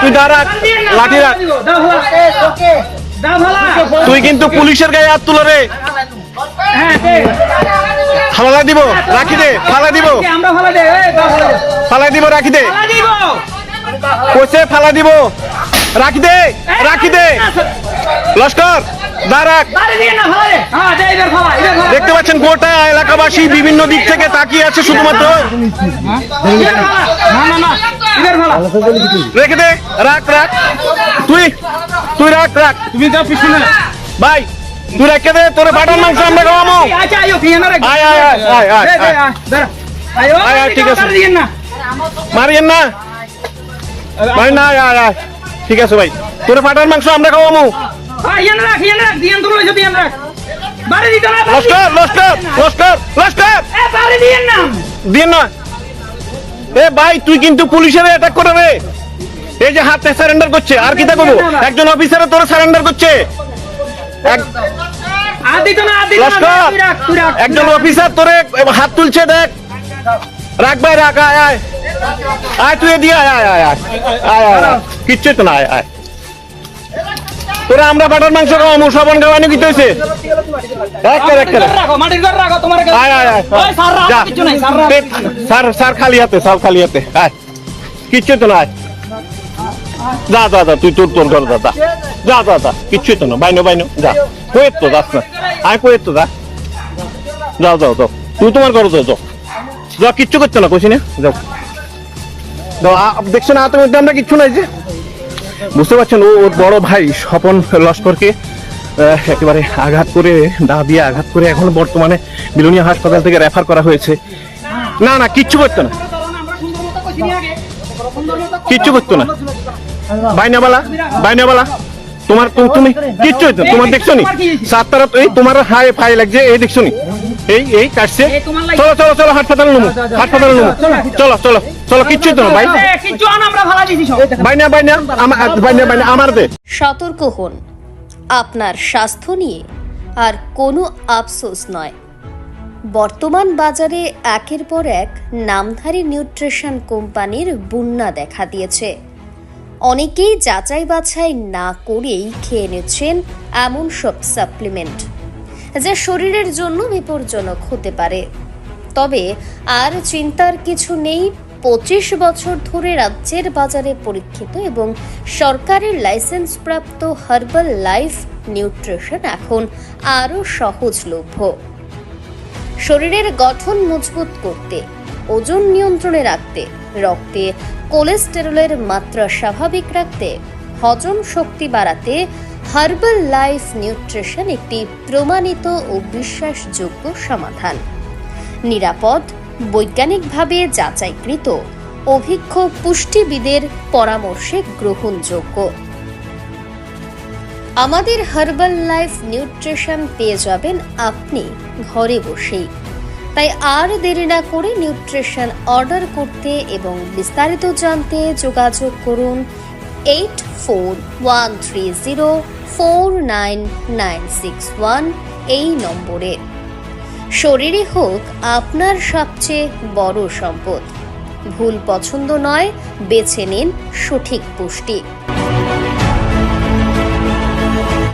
তুই দাঁড়া, লাঠি রাখ। তুই কিন্তু পুলিশের গায়ে হাত তুলো রে। ফালা দিব, রাখি দে ফালা দিব। ফালা দিব, রাখি দে। দিব ফালা দিব। রাখি দে রাখি দে। লস্কর দাঁড়াক দেখতে পাচ্ছেন গোটা এলাকাবাসী বিভিন্ন দিক থেকে তাকিয়ে আছে শুধুমাত্র। না না রেখে দে রাখ রাখ। তুই তুই রাখ রাখ। তুমি যাও পিছনে। ভাই তুই রেখে দে তোরে বাটার মাংস আমরা খাওয়াবো। আচ্ছা আইও কি রাখ। আয়, আয়, আয়, আয়, আয়, দে দে আয়। আয় আয়, আয়, ঠিক আছে। না। মারিয়েন না। ভাই না আয়, আয়। ঠিক আছে ভাই। তোরে ফাটার মাংস আমরা খাওয়াবো। রাখ ইয়ান রাখ দিয়ান তুলো যদি ইয়ান রাখ। বাড়ি দিতে না এ বাড়ি না। না। এ ভাই তুই কিন্তু পুলিশের অ্যাটাক করে রে। এই যে হাতে সারেন্ডার করছে আর কি দেখব করব? একজন অফিসারে তোরে সারেন্ডার করছে। একজন অফিসার তোরে হাত তুলছে দেখ। রাখ ভাই রাখ আয় আয়। আয় তুই দিয়ে আয় আয় আয় আয়। আয় আয় আয়। কিচ্ছু তো না আয় আয়। তোরা আমরা বাটার মাংস খাওয়াবো সবন খাওয়ানি কি হয়েছে এক করে এক করে। ঘর রাখো মাটির ঘর রাখো তোমার কাছে আয় আয় আয় ওই স্যার স্যার খালি হাতে সব খালি হাতে। আয়। কিচ্ছু তো না যা যা যা, তুই তোর তোর ঘর যা যা। যা যা যা, কিচ্ছু তো না। বাইনো বাইনো, যা। কয়ের তো যাস না। আয় কয়ের তো যা। যাও যাও যাও। তুই তোমার ঘর যাও যাও। কিচ্ছু করছ না, কইছি না। যাও। দেখছ না, হাতের মধ্যে আমরা কিচ্ছু নাই যে? বুঝতে পারছেন ও ওর বড় ভাই স্বপন লস্করকে একেবারে আঘাত করে দা দিয়ে আঘাত করে এখন বর্তমানে মিলনীয় হাসপাতাল থেকে রেফার করা হয়েছে। না না কিচ্ছু করতো না। কিচ্ছু করতো না। বাইনাবালা বাইনাবালা তোমার তুমি কিচ্ছু হইতো তোমার দেখছ নি? সাতটারা এই তোমার হাই ফাই লাগছে এই দেখছ নি? এই এই কাটছে। চলো চলো চলো হাসপাতালে নেব হাসপাতালে নেব চলো চলো। চলো কিচ্ছু হইতো ভাই। এ, কিচ্ছু আন আমরা ভালো দিছি সব। বাইনা বাইনা বাইনা বাইনা আমার দে। সতর্ক হন। আপনার স্বাস্থ্য নিয়ে আর কোনো আফসোস নয়। বর্তমান বাজারে একের পর এক নামধারী নিউট্রিশন কোম্পানির বন্যা দেখা দিয়েছে। অনেকেই যাচাই বাছাই না করেই খেয়ে নিচ্ছেন এমন সব সাপ্লিমেন্ট যা শরীরের জন্য বিপজ্জনক হতে পারে। তবে আর চিন্তার কিছু নেই পঁচিশ বছর ধরে রাজ্যের বাজারে পরীক্ষিত এবং সরকারের লাইসেন্সপ্রাপ্ত হার্বাল লাইফ নিউট্রিশন এখন আরও সহজলভ্য। শরীরের গঠন মজবুত করতে, ওজন নিয়ন্ত্রণে রাখতে, রক্তে কোলেস্টেরলের মাত্রা স্বাভাবিক রাখতে, হজম শক্তি বাড়াতে হার্বাল লাইফ নিউট্রিশন একটি প্রমাণিত ও বিশ্বাসযোগ্য সমাধান। নিরাপদ বৈজ্ঞানিকভাবে যাচাইকৃত অভিজ্ঞ পুষ্টিবিদের পরামর্শে গ্রহণযোগ্য। আমাদের হার্বাল লাইফ নিউট্রিশন পেয়ে যাবেন আপনি ঘরে বসেই। তাই আর দেরি না করে নিউট্রিশন অর্ডার করতে এবং বিস্তারিত জানতে যোগাযোগ করুন eight four one three zero four nine nine six one এই নম্বরে। শরীরে হোক আপনার সবচেয়ে বড় সম্পদ। ভুল পছন্দ নয় বেছে নিন সঠিক পুষ্টি।